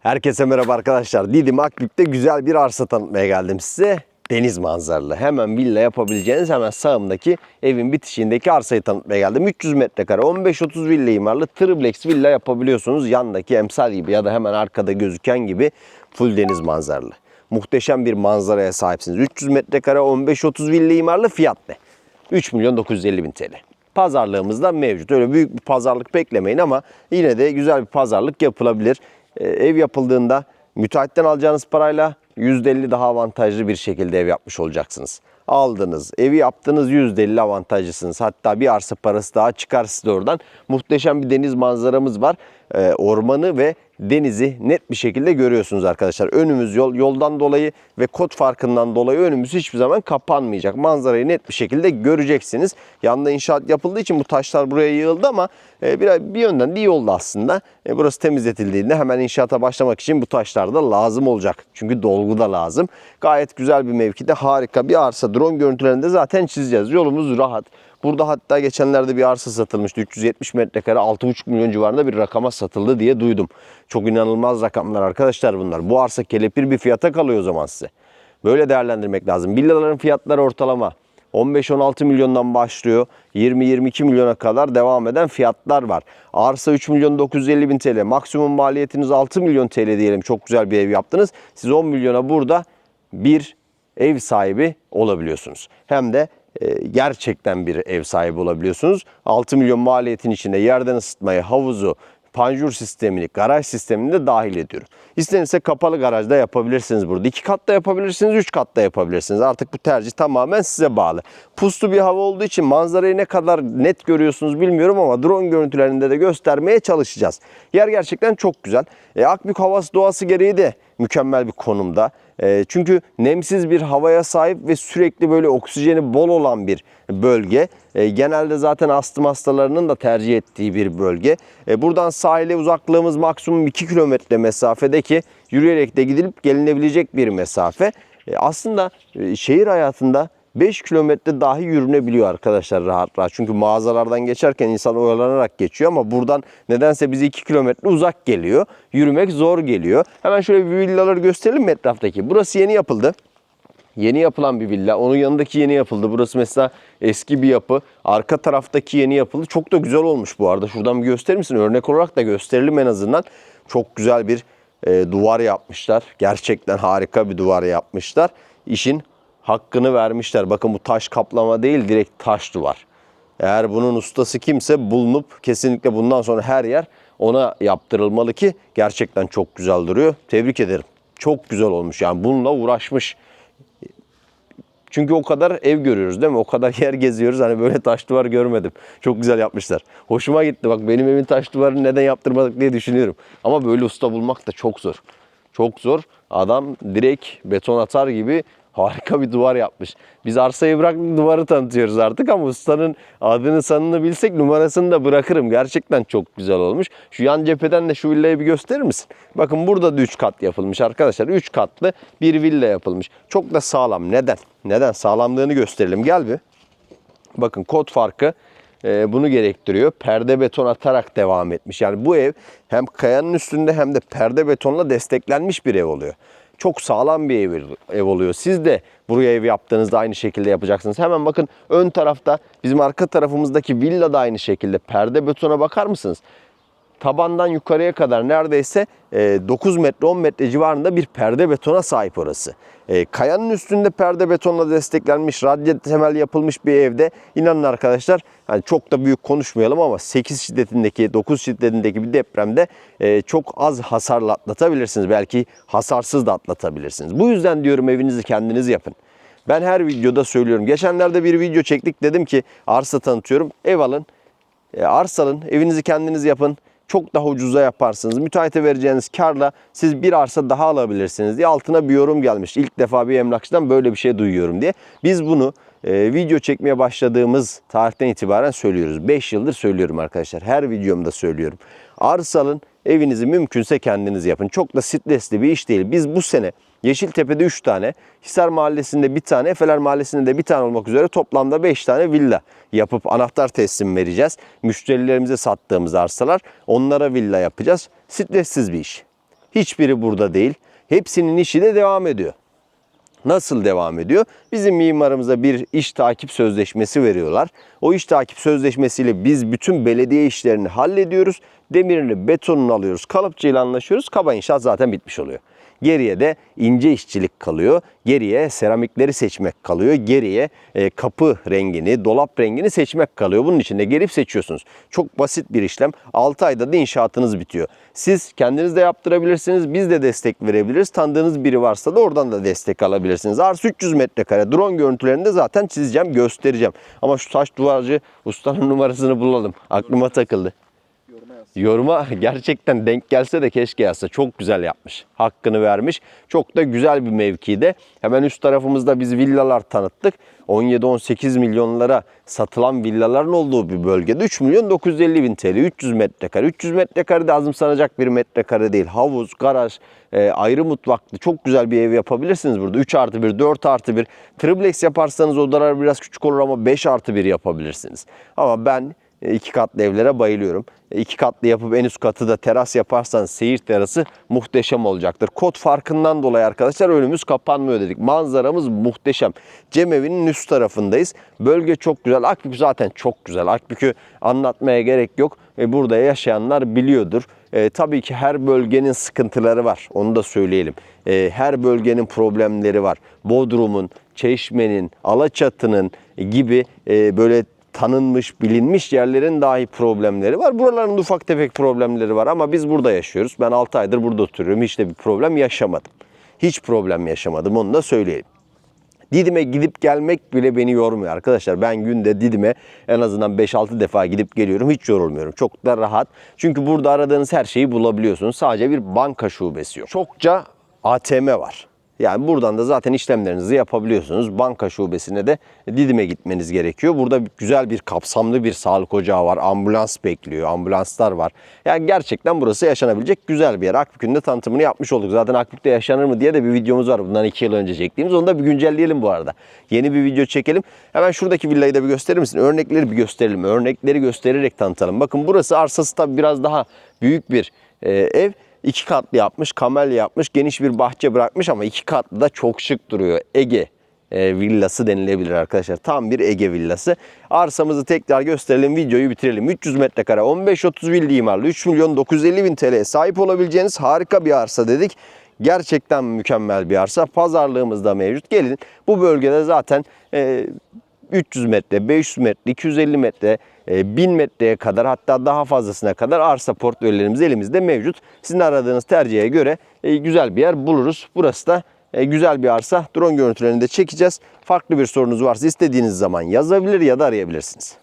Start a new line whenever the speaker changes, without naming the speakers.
Herkese merhaba arkadaşlar. Didim Akbük'te güzel bir arsa tanıtmaya geldim size. Deniz manzaralı. Hemen villa yapabileceğiniz hemen sağımdaki evin bitişiğindeki arsayı tanıtmaya geldim. 300 metrekare 15-30 villa imarlı triplex villa yapabiliyorsunuz. Yandaki emsal gibi ya da hemen arkada gözüken gibi full deniz manzaralı. Muhteşem bir manzaraya sahipsiniz. 300 metrekare 15-30 villa imarlı fiyat ne? 3 milyon 950 bin TL. Pazarlığımızda mevcut. Öyle büyük bir pazarlık beklemeyin ama yine de güzel bir pazarlık yapılabilir. Ee, ev yapıldığında müteahhitten alacağınız parayla %50 daha avantajlı bir şekilde ev yapmış olacaksınız. Aldınız, evi yaptınız %50 avantajlısınız. Hatta bir arsa parası daha çıkar size oradan. Muhteşem bir deniz manzaramız var. Ee, ormanı ve denizi net bir şekilde görüyorsunuz arkadaşlar. Önümüz yol, yoldan dolayı ve kod farkından dolayı önümüz hiçbir zaman kapanmayacak. Manzarayı net bir şekilde göreceksiniz. Yanında inşaat yapıldığı için bu taşlar buraya yığıldı ama e, bir, bir yönden de iyi oldu aslında. E, burası temizletildiğinde hemen inşaata başlamak için bu taşlar da lazım olacak. Çünkü dolgu da lazım. Gayet güzel bir mevkide harika bir arsa. Drone görüntülerinde zaten çizeceğiz. Yolumuz rahat. Burada hatta geçenlerde bir arsa satılmıştı. 370 metrekare 6,5 milyon civarında bir rakama satıldı diye duydum. Çok inanılmaz rakamlar arkadaşlar bunlar. Bu arsa kelepir bir fiyata kalıyor o zaman size. Böyle değerlendirmek lazım. Villaların fiyatları ortalama 15-16 milyondan başlıyor. 20-22 milyona kadar devam eden fiyatlar var. Arsa 3 milyon 950 bin TL. Maksimum maliyetiniz 6 milyon TL diyelim. Çok güzel bir ev yaptınız. Siz 10 milyona burada bir ev sahibi olabiliyorsunuz. Hem de gerçekten bir ev sahibi olabiliyorsunuz. 6 milyon maliyetin içinde yerden ısıtmayı, havuzu, panjur sistemini, garaj sistemini de dahil ediyorum. İstenirse kapalı garajda yapabilirsiniz burada. İki katta yapabilirsiniz, üç katta yapabilirsiniz. Artık bu tercih tamamen size bağlı. Puslu bir hava olduğu için manzarayı ne kadar net görüyorsunuz bilmiyorum ama drone görüntülerinde de göstermeye çalışacağız. Yer gerçekten çok güzel. E, Akbük havası doğası gereği de mükemmel bir konumda. E, çünkü nemsiz bir havaya sahip ve sürekli böyle oksijeni bol olan bir bölge. E, genelde zaten astım hastalarının da tercih ettiği bir bölge. E, buradan sahile uzaklığımız maksimum 2 kilometre mesafede ki yürüyerek de gidilip gelinebilecek bir mesafe. Aslında e, şehir hayatında 5 kilometre dahi yürünebiliyor arkadaşlar rahat rahat. Çünkü mağazalardan geçerken insan oyalanarak geçiyor ama buradan nedense bize 2 kilometre uzak geliyor. Yürümek zor geliyor. Hemen şöyle bir villaları gösterelim mi etraftaki? Burası yeni yapıldı. Yeni yapılan bir villa. Onun yanındaki yeni yapıldı. Burası mesela eski bir yapı. Arka taraftaki yeni yapıldı. Çok da güzel olmuş bu arada. Şuradan bir gösterir misin? Örnek olarak da gösterelim en azından. Çok güzel bir e, duvar yapmışlar. Gerçekten harika bir duvar yapmışlar. İşin hakkını vermişler. Bakın bu taş kaplama değil direkt taş duvar. Eğer bunun ustası kimse bulunup kesinlikle bundan sonra her yer ona yaptırılmalı ki gerçekten çok güzel duruyor. Tebrik ederim. Çok güzel olmuş yani bununla uğraşmış. Çünkü o kadar ev görüyoruz değil mi? O kadar yer geziyoruz. Hani böyle taş duvar görmedim. Çok güzel yapmışlar. Hoşuma gitti. Bak benim evin taş duvarını neden yaptırmadık diye düşünüyorum. Ama böyle usta bulmak da çok zor. Çok zor. Adam direkt beton atar gibi harika bir duvar yapmış. Biz arsayı bıraktık duvarı tanıtıyoruz artık ama ustanın adını sanını bilsek numarasını da bırakırım. Gerçekten çok güzel olmuş. Şu yan cepheden de şu villayı bir gösterir misin? Bakın burada da 3 kat yapılmış arkadaşlar. 3 katlı bir villa yapılmış. Çok da sağlam. Neden? Neden? Sağlamlığını gösterelim. Gel bir. Bakın kod farkı e, bunu gerektiriyor. Perde beton atarak devam etmiş. Yani bu ev hem kayanın üstünde hem de perde betonla desteklenmiş bir ev oluyor. Çok sağlam bir ev, ev oluyor. Siz de buraya ev yaptığınızda aynı şekilde yapacaksınız. Hemen bakın ön tarafta bizim arka tarafımızdaki villa da aynı şekilde. Perde betona bakar mısınız? Tabandan yukarıya kadar neredeyse e, 9 metre 10 metre civarında bir perde betona sahip orası. E, kayanın üstünde perde betonla desteklenmiş, radya temel yapılmış bir evde inanın arkadaşlar hani çok da büyük konuşmayalım ama 8 şiddetindeki 9 şiddetindeki bir depremde e, çok az hasarla atlatabilirsiniz. Belki hasarsız da atlatabilirsiniz. Bu yüzden diyorum evinizi kendiniz yapın. Ben her videoda söylüyorum. Geçenlerde bir video çektik dedim ki arsa tanıtıyorum. Ev alın, e, arsa alın, evinizi kendiniz yapın çok daha ucuza yaparsınız. Müteahhite vereceğiniz karla siz bir arsa daha alabilirsiniz diye altına bir yorum gelmiş. İlk defa bir emlakçıdan böyle bir şey duyuyorum diye. Biz bunu e, video çekmeye başladığımız tarihten itibaren söylüyoruz. 5 yıldır söylüyorum arkadaşlar. Her videomda söylüyorum. Arsa alın, evinizi mümkünse kendiniz yapın. Çok da stresli bir iş değil. Biz bu sene Yeşiltepe'de 3 tane, Hisar Mahallesi'nde bir tane, Efeler Mahallesi'nde de bir tane olmak üzere toplamda 5 tane villa yapıp anahtar teslim vereceğiz. Müşterilerimize sattığımız arsalar onlara villa yapacağız. Stressiz bir iş. Hiçbiri burada değil. Hepsinin işi de devam ediyor. Nasıl devam ediyor? Bizim mimarımıza bir iş takip sözleşmesi veriyorlar. O iş takip sözleşmesiyle biz bütün belediye işlerini hallediyoruz. Demirini, betonunu alıyoruz. Kalıpçıyla anlaşıyoruz. Kaba inşaat zaten bitmiş oluyor. Geriye de ince işçilik kalıyor. Geriye seramikleri seçmek kalıyor. Geriye e, kapı rengini, dolap rengini seçmek kalıyor. Bunun için de gelip seçiyorsunuz. Çok basit bir işlem. 6 ayda da inşaatınız bitiyor. Siz kendiniz de yaptırabilirsiniz. Biz de destek verebiliriz. Tanıdığınız biri varsa da oradan da destek alabilirsiniz. Arsa 300 metrekare. Drone görüntülerini de zaten çizeceğim, göstereceğim. Ama şu taş duvarcı ustanın numarasını bulalım. Aklıma takıldı. Yoruma gerçekten denk gelse de keşke yazsa. Çok güzel yapmış. Hakkını vermiş. Çok da güzel bir mevkide. Hemen üst tarafımızda biz villalar tanıttık. 17-18 milyonlara satılan villaların olduğu bir bölgede 3 milyon 950 bin TL 300 metrekare. 300 metrekare de azımsanacak bir metrekare değil. Havuz, garaj, e, ayrı mutfaklı çok güzel bir ev yapabilirsiniz burada. 3 artı 1, 4 artı 1. Triplex yaparsanız odalar biraz küçük olur ama 5 artı 1 yapabilirsiniz. Ama ben iki katlı evlere bayılıyorum. E, İki katlı yapıp en üst katı da teras yaparsanız seyir terası muhteşem olacaktır. Kod farkından dolayı arkadaşlar önümüz kapanmıyor dedik. Manzaramız muhteşem. Cemevi'nin üst tarafındayız. Bölge çok güzel. Akbük zaten çok güzel. Akbük'ü anlatmaya gerek yok. E, Burada yaşayanlar biliyordur. E, tabii ki her bölgenin sıkıntıları var. Onu da söyleyelim. E, her bölgenin problemleri var. Bodrum'un, Çeşme'nin, Alaçatı'nın gibi e, böyle tanınmış, bilinmiş yerlerin dahi problemleri var. Buraların ufak tefek problemleri var ama biz burada yaşıyoruz. Ben 6 aydır burada oturuyorum. Hiç de bir problem yaşamadım. Hiç problem yaşamadım onu da söyleyeyim. Didim'e gidip gelmek bile beni yormuyor arkadaşlar. Ben günde Didim'e en azından 5-6 defa gidip geliyorum. Hiç yorulmuyorum. Çok da rahat. Çünkü burada aradığınız her şeyi bulabiliyorsunuz. Sadece bir banka şubesi yok. Çokça ATM var. Yani buradan da zaten işlemlerinizi yapabiliyorsunuz. Banka şubesine de Didim'e gitmeniz gerekiyor. Burada güzel bir kapsamlı bir sağlık ocağı var. Ambulans bekliyor. Ambulanslar var. Yani gerçekten burası yaşanabilecek güzel bir yer. Akbük'ün de tanıtımını yapmış olduk. Zaten Akbük'te yaşanır mı diye de bir videomuz var. Bundan iki yıl önce çektiğimiz. Onu da bir güncelleyelim bu arada. Yeni bir video çekelim. Hemen şuradaki villayı da bir gösterir misin? Örnekleri bir gösterelim. Örnekleri göstererek tanıtalım. Bakın burası arsası tabii biraz daha büyük bir e, ev. İki katlı yapmış, kamelya yapmış, geniş bir bahçe bırakmış ama iki katlı da çok şık duruyor. Ege e, villası denilebilir arkadaşlar. Tam bir Ege villası. Arsamızı tekrar gösterelim, videoyu bitirelim. 300 metrekare, 15-30 villi imarlı, 3 milyon 950 bin TL'ye sahip olabileceğiniz harika bir arsa dedik. Gerçekten mükemmel bir arsa. Pazarlığımız da mevcut. Gelin bu bölgede zaten e, 300 metre, 500 metre, 250 metre, e, 1000 metreye kadar hatta daha fazlasına kadar arsa portföylerimiz elimizde mevcut. Sizin aradığınız tercihe göre e, güzel bir yer buluruz. Burası da e, güzel bir arsa. Drone görüntülerini de çekeceğiz. Farklı bir sorunuz varsa istediğiniz zaman yazabilir ya da arayabilirsiniz.